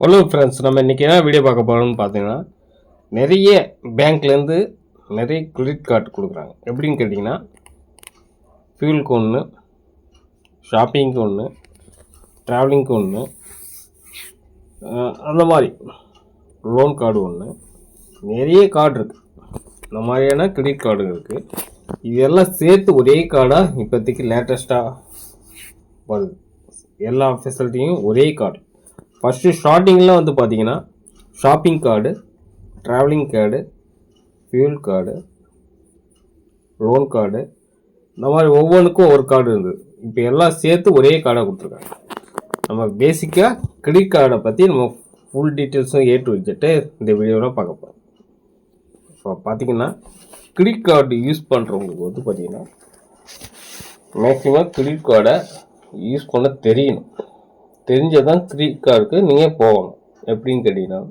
Hello friends நம்ம இன்றைக்கி என்ன வீடியோ பார்க்க போகிறோம்னு பார்த்தீங்கன்னா நிறைய பேங்க்லேருந்து நிறைய கிரெடிட் கார்டு கொடுக்குறாங்க. எப்படின்னு கேட்டிங்கன்னா ஃபியூலுக்கு ஒன்று ஷாப்பிங்க்கு ஒன்று ட்ராவலிங்க்கு ஒன்று அந்த மாதிரி லோன் கார்டு ஒன்று நிறைய கார்டு இருக்குது இந்த மாதிரியான கிரெடிட் கார்டு இருக்குது இதெல்லாம் சேர்த்து ஒரே கார்டாக இப்போதைக்கு லேட்டஸ்ட்டாக வருது. எல்லா ஃபெசிலிட்டியும் ஒரே கார்டு ஃபஸ்ட்டு ஸ்டார்டிங்கில் வந்து பார்த்தீங்கன்னா shopping card travelling card fuel card loan card இந்த மாதிரி ஒவ்வொன்றுக்கும் ஒரு கார்டு இருந்தது. இப்போ எல்லாம் சேர்த்து ஒரே கார்டாக கொடுத்துருக்காங்க. நம்ம பேசிக்காக கிரெடிட் கார்டை பற்றி நம்ம ஃபுல் டீட்டெயில்ஸும் ஏ டு வச்சுட்டு இந்த வீடியோவில் பார்க்க போகிறோம் இப்போ பார்த்தீங்கன்னா கிரெடிட் கார்டு யூஸ் பண்ணுறவங்களுக்கு வந்து பார்த்திங்கன்னா மேக்ஸிமம் கிரெடிட் கார்டை யூஸ் பண்ண தெரியணும். தெரிஞ்சதான் க்ரீட் கார்க்கு நீங்கள் போகணும். எப்படின்னு கேட்டிங்கன்னா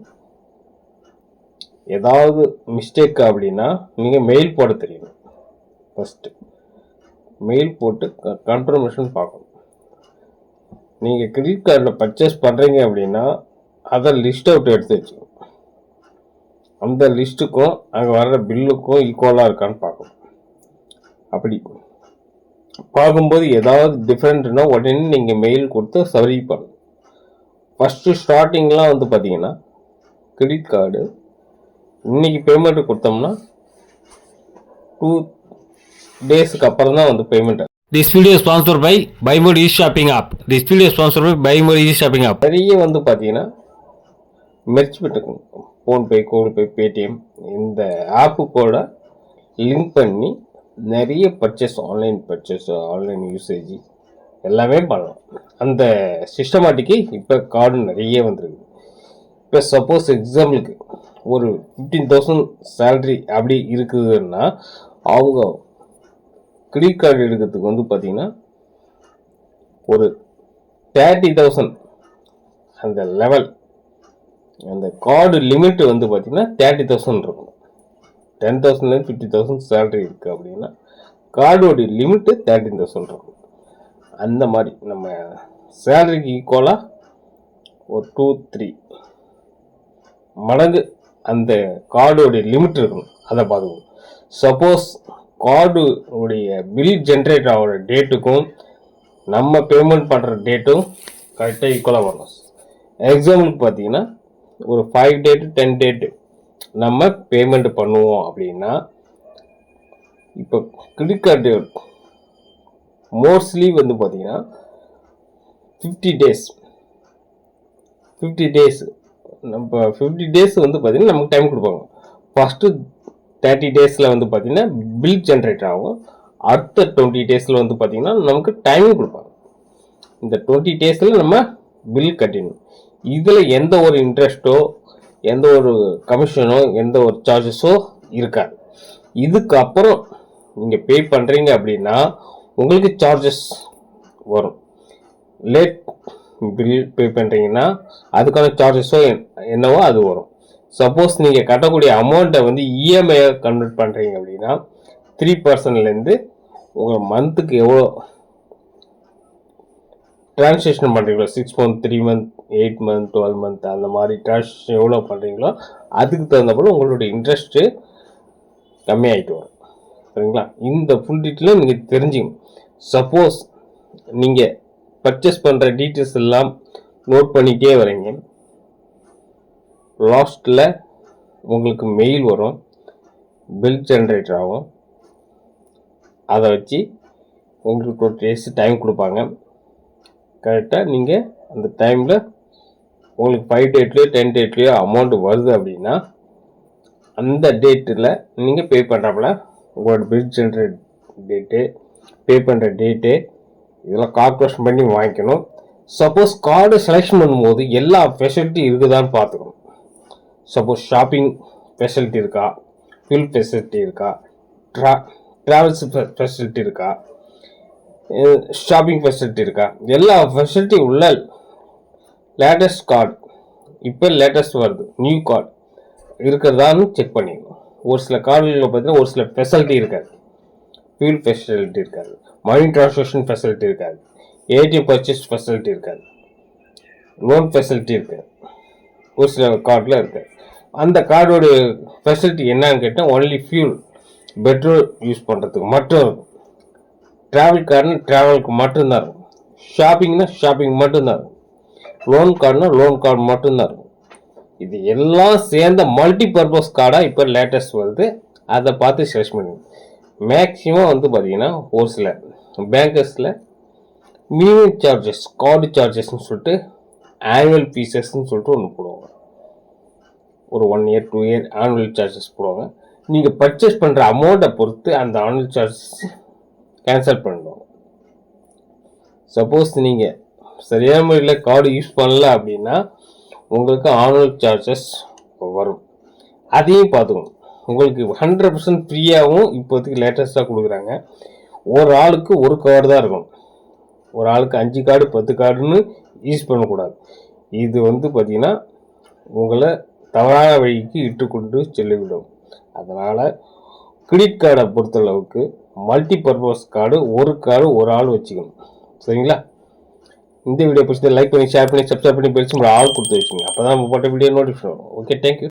ஏதாவது மிஸ்டேக் அப்படின்னா நீங்கள் மெயில் போட தெரியணும். ஃபஸ்ட்டு மெயில் போட்டு கன்ஃபர்மேஷன் பார்க்கணும். நீங்கள் கிரெடிட் கார்டில் பர்ச்சேஸ் பண்ணுறீங்க அப்படின்னா அதை லிஸ்ட் அவுட் எடுத்து வச்சுக்கணும். அந்த லிஸ்ட்டுக்கும் அங்கே வர்ற பில்லுக்கும் ஈக்குவலாக இருக்கான்னு பார்க்கணும். அப்படி. பார்க்கும்போது ஏதாவது டிஃப்ரெண்ட்னா உடனே நீங்கள் மெயில் கொடுத்து சரி பண்ணணும் ஃபஸ்ட்டு ஸ்டார்டிங்லாம் வந்து பார்த்தீங்கன்னா கிரெடிட் கார்டு இன்னைக்கு பேமெண்ட் கொடுத்தோம்னா டூ டேஸ்க்கு அப்புறம் தான் வந்து payment by Buy More Easy Shopping app. This video is sponsored by Buy More Easy Shopping app. நிறைய வந்து பார்த்தீங்கன்னா மெர்ச் விட்டுக்கும் ஃபோன்பே கூகுள் பே பேடிஎம் இந்த ஆப்பு கூட லிங்க் பண்ணி நிறைய purchase online purchase online usage எல்லாமே பண்ணலாம். அந்த சிஸ்டமேட்டிக்கு இப்போ கார்டு நிறைய வந்துருக்கு. இப்போ சப்போஸ் எக்ஸாம்பிளுக்கு ஒரு ஃபிஃப்டீன் தௌசண்ட் சேல்ரி அப்படி இருக்குதுன்னா அவங்க கிரெடிட் கார்டு எடுக்கிறதுக்கு வந்து பார்த்தீங்கன்னா ஒரு தேர்ட்டி தௌசண்ட் அந்த லெவல் அந்த கார்டு லிமிட் வந்து பார்த்தீங்கன்னா தேர்ட்டி தௌசண்ட் இருக்கும். டென் தௌசண்ட்லேருந்து ஃபிஃப்டி தௌசண்ட் சேலரி இருக்குது அப்படின்னா கார்டோடைய லிமிட்டு தேர்ட்டின் தௌசண்ட் இருக்கும் அந்த மாதிரி நம்ம சேலரிக்கு ஈக்குவலாக ஒரு டூ த்ரீ மடங்கு அந்த கார்டோடைய லிமிட் இருக்கணும். அதை பார்த்துக்கணும். சப்போஸ் கார்டு உடைய பில் ஜென்ரேட் ஆகிற டேட்டுக்கும் நம்ம பேமெண்ட் பண்ணுற டேட்டும் கரெக்டாக ஈக்குவலாக வரணும். எக்ஸாம்பிளுக்கு பார்த்தீங்கன்னா ஒரு ஃபைவ் டேட்டு டென் டேட்டு நம்ம பேமெண்ட் பண்ணுவோம் அப்படின்னா இப்போ கிரெடிட் கார்டு மோஸ்ட்லி வந்து பார்த்தீங்கன்னா ஃபிஃப்டி டேஸ் ஃபிஃப்டி டேஸ் நம்ம ஃபிஃப்டி டேஸ் வந்து பார்த்தீங்கன்னா நமக்கு டைம் கொடுப்பாங்க. ஃபஸ்ட்டு தேர்ட்டி டேஸில் வந்து பார்த்தீங்கன்னா பில் ஜென்ரேட் ஆகும். அடுத்த டுவெண்ட்டி டேஸில் வந்து பார்த்தீங்கன்னா நமக்கு டைம் கொடுப்பாங்க. இந்த டுவெண்ட்டி டேஸில் நம்ம பில் கட்டிடணும் இதில் எந்த ஒரு இன்ட்ரெஸ்ட்டோ எந்த ஒரு கமிஷனோ எந்த ஒரு சார்ஜஸோ இருக்காது. இதுக்கு அப்புறம் நீங்கள் பே பண்ணுறீங்க அப்படின்னா உங்களுக்கு சார்ஜஸ் வரும். லேட் பில் பே பண்ணுறீங்கன்னா அதுக்கான சார்ஜஸோ என்னவோ அது வரும். சப்போஸ் நீங்கள் கட்டக்கூடிய அமௌண்ட்டை வந்து இஎம்ஐயாக கன்வெர்ட் பண்ணுறீங்க அப்படின்னா த்ரீ பர்சன்ட்லேருந்து உங்கள் மந்த்துக்கு எவ்வளோ ட்ரான்ஸ்லேஷன் பண்ணுறீங்களோ six month three month eight month twelve month அந்த மாதிரி ட்ரான்ஸ்லேஷன் எவ்வளோ பண்ணுறீங்களோ அதுக்கு தகுந்தப்போ உங்களுடைய இன்ட்ரெஸ்ட்டு கம்மியாகிட்டு வரும். சரிங்களா? இந்த ஃபுல் டீட்டெயிலும் நீங்கள் தெரிஞ்சுக்கணும். சப்போஸ் நீங்கள் பர்ச்சேஸ் பண்ணுற டீட்டெயில்ஸ் எல்லாம் நோட் பண்ணிகிட்டே வரீங்க. லாஸ்ட்டில் உங்களுக்கு மெயில் வரும். பில் ஜென்ரேட் ஆகும். அதை வச்சு உங்களுக்கு ஒரு டேஸ் டைம் கொடுப்பாங்க. கரெக்டாக நீங்கள் அந்த டைமில் உங்களுக்கு ஃபைவ் டேட்லேயோ டென் டேட்லேயோ அமௌண்ட் வருது அப்படின்னா அந்த டேட்டில் நீங்கள் பே பண்ணுறப்பல உங்களோட பில் ஜென்ரேட் டேட்டு பே பண்ணுற டேட்டு இதெல்லாம் கால்குலேஷன் பண்ணி வாங்கிக்கணும். சப்போஸ் கார்டு செலெக்ஷன் பண்ணும்போது எல்லா ஃபெசிலிட்டி இருக்குதான்னு பார்த்துக்கணும். சப்போஸ் ஷாப்பிங் ஃபெசிலிட்டி இருக்கா? ஃபில் ஃபெசிலிட்டி இருக்கா? ட்ரா ட்ராவல்ஸ் ஃபெசிலிட்டி இருக்கா? ஷாப்பிங் ஃபெசிலிட்டி இருக்கா? எல்லா ஃபெசிலிட்டி உள்ள லேட்டஸ்ட் கார்டு. இப்போ லேட்டஸ்ட் வருது. New card. இருக்கிறதான்னு செக் பண்ணிக்கணும் ஒரு சில கார்டுகளில் பார்த்தீங்கன்னா ஒரு சில ஃபெசிலிட்டி இருக்காது. ஃபியூல் ஃபெசிலிட்டி இருக்காது. மணி ட்ரான்ஸ்லேஷன் ஃபெசிலிட்டி இருக்காது. ஏடிஎம் பர்ச்சேஸ் ஃபெசிலிட்டி இருக்காது. லோன் ஃபெசிலிட்டி இருக்காது. ஒரு சில கார்டில் இருக்காது. அந்த கார்டோட ஃபெசிலிட்டி என்னன்னு கேட்டால் ஒன்லி ஃபியூல் பெட்ரோல் யூஸ் பண்ணுறதுக்கு மட்டும் இருக்கும். ட்ராவல் கார்டுன்னு ட்ராவலுக்கு மட்டும்தான் இருக்கும். ஷாப்பிங்னா ஷாப்பிங் மட்டும்தான் இருக்கும். லோன் கார்டுனா லோன் கார்டு மட்டும்தான். இருக்கும் இது எல்லாம் சேர்ந்த மல்டி பர்பஸ் கார்டாக இப்போ லேட்டஸ்ட் வருது. அதை பார்த்து சர்ச் பண்ணுங்க மேக்ஸிமம் வந்து பார்த்தீங்கன்னா ஒரு சில பேங்கர்ஸில் மினிமம் சார்ஜஸ் கார்டு சார்ஜஸ்ன்னு சொல்லிட்டு ஆனுவல் ஃபீஸஸ்ன்னு சொல்லிட்டு ஒன்று போடுவாங்க. ஒரு one year two year annual charges போடுவாங்க. நீங்கள் பர்ச்சேஸ் பண்ணுற அமௌண்ட்டை பொறுத்து அந்த ஆனுவல் சார்ஜஸ் கேன்சல் பண்ணுவாங்க சப்போஸ் நீங்கள் சரியான முறையில் கார்டு யூஸ் பண்ணல அப்படின்னா உங்களுக்கு ஆனுவல் சார்ஜஸ் வரும். அதையும் பார்த்துக்கணும். உங்களுக்கு ஹண்ட்ரட் பர்சன்ட் ஃப்ரீயாகவும் இப்போதைக்கு லேட்டஸ்ட்டாக கொடுக்குறாங்க. ஒரு ஆளுக்கு ஒரு கார்டு தான் இருக்கும். ஒரு ஆளுக்கு அஞ்சு கார்டு பத்து கார்டுன்னு யூஸ் பண்ணக்கூடாது. இது வந்து பார்த்திங்கன்னா உங்களை தவறான வழிக்கு இட்டு கொண்டு செல்லிவிடும். அதனால் கிரெடிட் கார்டை பொறுத்தளவுக்கு மல்டி பர்பஸ் கார்டு ஒரு கார்டு ஒரு ஆள் வச்சுக்கணும். சரிங்களா? இந்த வீடியோ பிடிச்சதை லைக் பண்ணி ஷேர் பண்ணி சப்ஸ்கிரைப் பண்ணி பெருசு ஆள் கொடுத்து வச்சுங்க. அப்போ தான் நம்ம போட்ட வீடியோ நோட்டிஃபிகேஷன் வரும். Okay thank you